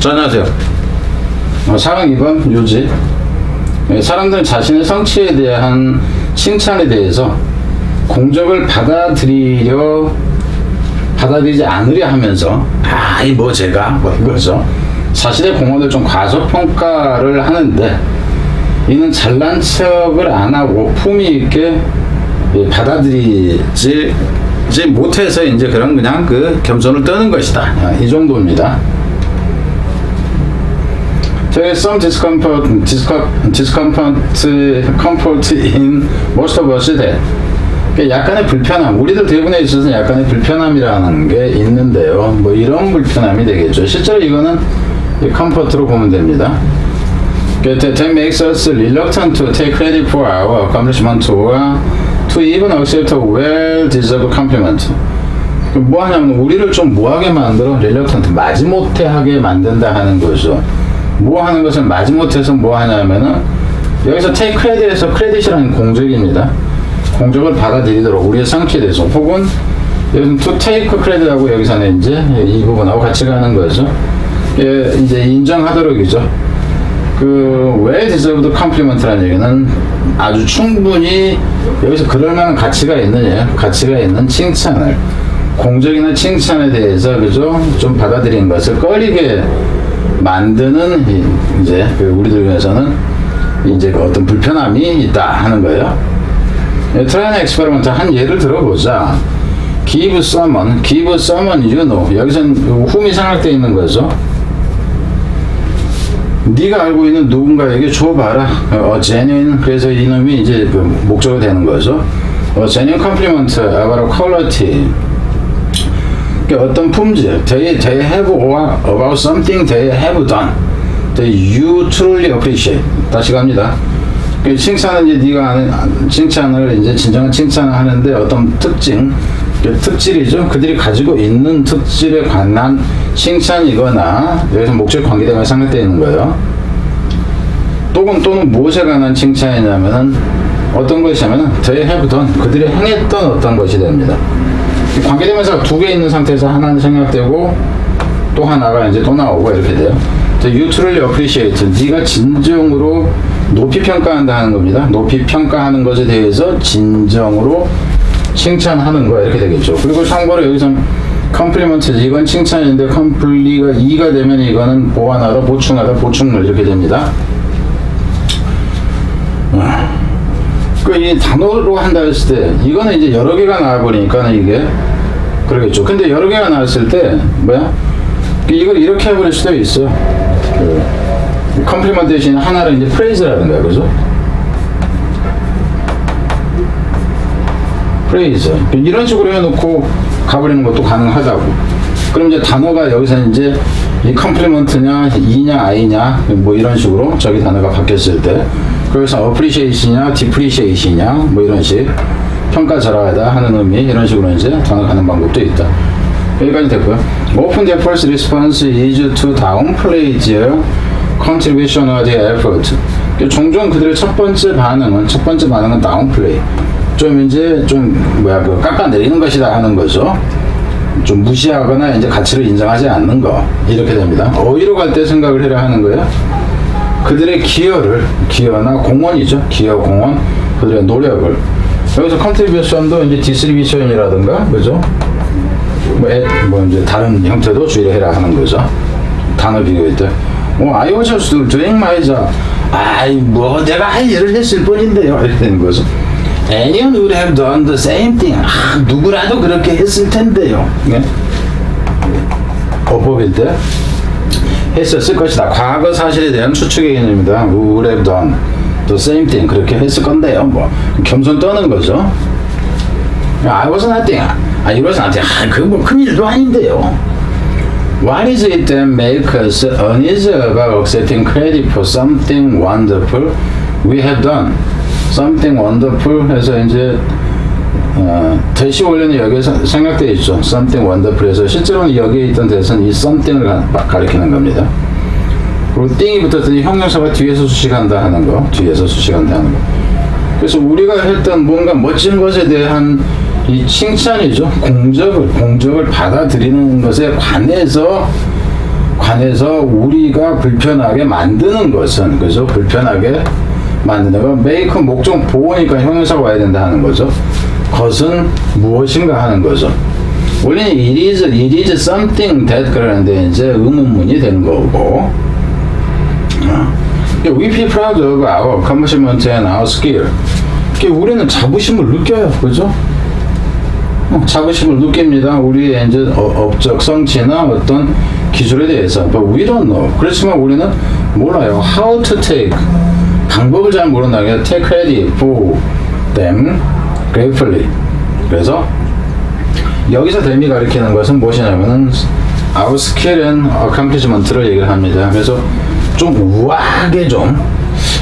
자, 안녕하세요. 어, 사랑 2번 유지. 예, 사람들은 자신의 성취에 대한 칭찬에 대해서 공적을 받아들이려 받아들이지 않으려 하면서 아이 뭐 제가 뭐 이거죠. 자신의 공헌을 좀 과소평가를 하는데 이는 잘난 척을 안 하고 품위 있게 예, 받아들이지 못해서 이제 그런 그냥 그 겸손을 떠는 것이다. 아, 이 정도입니다. There is some discomfort, discomfort, discomfort comfort in most of us that 그러니까 약간의 불편함, 우리들 대부분에 있어서 약간의 불편함이라는 게 있는데요. 뭐 이런 불편함이 되겠죠. 실제로 이거는 컴포트로 보면 됩니다. 그러니까 That makes us reluctant to take credit for our accomplishment or to even accept a well-deserved compliment. 뭐 하냐면 우리를 좀 뭐하게 만들어 reluctant 마지못해 하게 만든다 하는 거죠. 뭐 하는 것을 마지못해서 뭐 하냐면은 여기서 take credit에서 credit이라는 공적입니다. 공적을 받아들이도록 우리의 성취에 대해서 혹은 여기서 to take credit하고 여기서는 이제 이 부분하고 같이 가는 거죠. 예, 이제 인정하도록이죠. 그 well deserved compliment라는 얘기는 아주 충분히 여기서 그럴 만한 가치가 있느냐 가치가 있는 칭찬을 공적이나 칭찬에 대해서 그죠 좀 받아들이는 것을 꺼리게 만드는 이- 이제 그 우리들 중에서는 이제 그 어떤 불편함이 있다 하는 거예요. 트라이나 엑스페리먼트 한 예를 들어보자. Give someone, give someone you know. 여기서는 훔이 생각되어 있는 거죠. 네가 알고 있는 누군가에게 줘봐라. 어, genuine. 그래서 이놈이 이제 그 목적이 되는 거죠. 어, genuine compliment about quality. 그러니까 어떤 품질, they, they have or about something they have done. that you truly appreciate. 다시 갑니다. 그 칭찬은 이제 네가 하는 칭찬을 이제 진정한 칭찬을 하는데 어떤 특징, 그 특질이죠. 그들이 가지고 있는 특질에 관한 칭찬이거나 여기서 목적 관계대가 있는 거예요. 또는 또는 무엇에 관한 칭찬이냐면은 어떤 것이냐면은 they have done 그들이 행했던 어떤 것이 됩니다. 이 관계대명사가 두개 있는 상태에서 하나는 생략되고 또 하나가 이제 또 나오고 이렇게 돼요. you truly appreciate. 네가 진정으로 높이 평가한다는 겁니다. 높이 평가하는 것에 대해서 진정으로 칭찬하는 거 이렇게 되겠죠. 그리고 참고로 여기서 컴플리먼트 이건 칭찬인데 컴플리가 2가 되면 이거는 보완하다, 보충하다, 보충을 이렇게 됩니다. 그이 단어로 한다 했을 때 이거는 이제 여러 개가 나와버리니까 이게 그러겠죠. 근데 여러 개가 나왔을 때 뭐야? 이걸 이렇게 해버릴 수도 있어. 그 컴플리먼트 대신 하나를 이제 프레이즈라든가 그죠? 프레이즈 이런 식으로 해놓고 가버리는 것도 가능하다고. 그럼 이제 단어가 여기서 이제 이 컴플리먼트냐, 이냐, 아이냐, 뭐 이런 식으로 저기 단어가 바뀌었을 때, 그래서 appreciation이냐, depreciation이냐, 뭐 이런 식 평가 절하하다 하는 의미 이런 식으로 이제 가는 방법도 있다. 여기까지 됐고요. Often the first response is to downplay their contribution or their effort. 그러니까 종종 그들의 첫 번째 반응은 첫 번째 반응은 downplay. 좀 이제 좀 뭐야 그 깎아내리는 것이다 하는 거죠. 좀 무시하거나 이제 가치를 인정하지 않는 거 이렇게 됩니다. 어디로 갈 때 생각을 해야 하는 거예요? 그들의 기여를 기여나 공헌이죠. 기여 공헌 그들의 노력을 여기서 컨트리뷰션도 이제 디스트리뷰션이라든가 그죠? 뭐, 애, 뭐 이제 다른 형태도 주의를 해라 하는 거죠. 단어 비교할 때. 뭐 I was just doing my job. 아이 뭐 내가 할 일을 했을 뿐인데요. 되는 거죠. Anyone would have done the same thing. 아, 누구라도 그렇게 했을 텐데요. 네? 어법일 때 했었을 것이다. 과거 사실에 대한 추측의 개념입니다. Would have done the same thing. 그렇게 했을 건데요. 뭐 겸손 떠는 거죠. I was nothing. 아, 이러지 않대. 아, 그거 뭐 큰일도 아닌데요. What is it that makes us uneasy about accepting credit for something wonderful we have done? Something wonderful 해서 이제 어, 대시 원래는 여기에 생각되어 있죠. Something wonderful 해서 실제로는 여기에 있던 대사는 이 something을 가, 가리키는 겁니다. 그리고 띵이 붙었더니 형용사가 뒤에서 수식한다 하는 거, 뒤에서 수식한다 하는 거. 그래서 우리가 했던 뭔가 멋진 것에 대한 이 칭찬이죠. 공적을, 공적을 받아들이는 것에 관해서 관해서 우리가 불편하게 만드는 것은 그죠? 불편하게 만드는 거 make 목적 보호니까 형용사가 와야 된다 하는 거죠. 것은 무엇인가 하는 거죠. 원래는 it is, it is something that 그러는데 이제 의문문이 되는 거고 어. We feel proud of our accomplishment and our skill. 우리는 자부심을 느껴요. 그죠? 어, 자부심을 느낍니다. 우리의 이제 어, 업적 성취나 어떤 기술에 대해서. But we don't know. 그렇지만 우리는 몰라요. How to take. 방법을 잘 모른다. take credit for them gratefully. 그래서 여기서 댐이 가리키는 것은 무엇이냐면은 our skill and accomplishment를 얘기를 합니다. 그래서 좀 우아하게 좀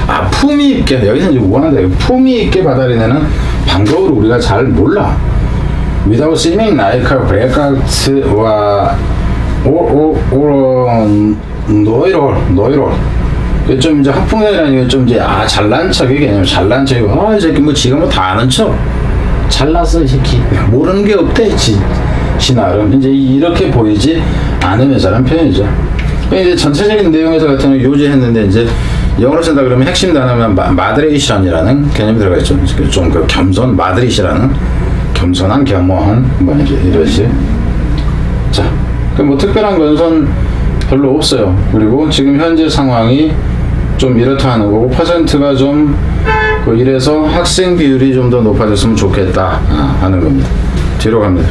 아, 품위 있게 여기서 이제 우아한다. 품위 있게 받아들이는 방법을 우리가 잘 몰라. without seeming like a breakout와 or, or, or 노이롤 노이롤 이게 좀 이제 학풍이라는 게 좀 이제 아 잘난 척 이게 아니면 잘난 척이고 아 이 새끼 뭐 지가 뭐 다 아는 척 잘났어 이 새끼 모르는 게 없대 지, 지 나름 이제 이렇게 보이지 않으면서라는 표현이죠 근데 이제 전체적인 내용에서 같은 경우 요지했는데 이제 영어로 쓴다 그러면 핵심 단어면 마, 마드레이션이라는 개념이 들어가 있죠. 좀그 겸손 마드레이시라는 겸손한 겸허한 뭐 이제 이러지. 자, 그럼 뭐 특별한 건선 별로 없어요. 그리고 지금 현재 상황이 좀 이렇다 하는 거고 퍼센트가 좀그 이래서 학생 비율이 좀 더 높아졌으면 좋겠다 아, 하는 겁니다. 뒤로 갑니다.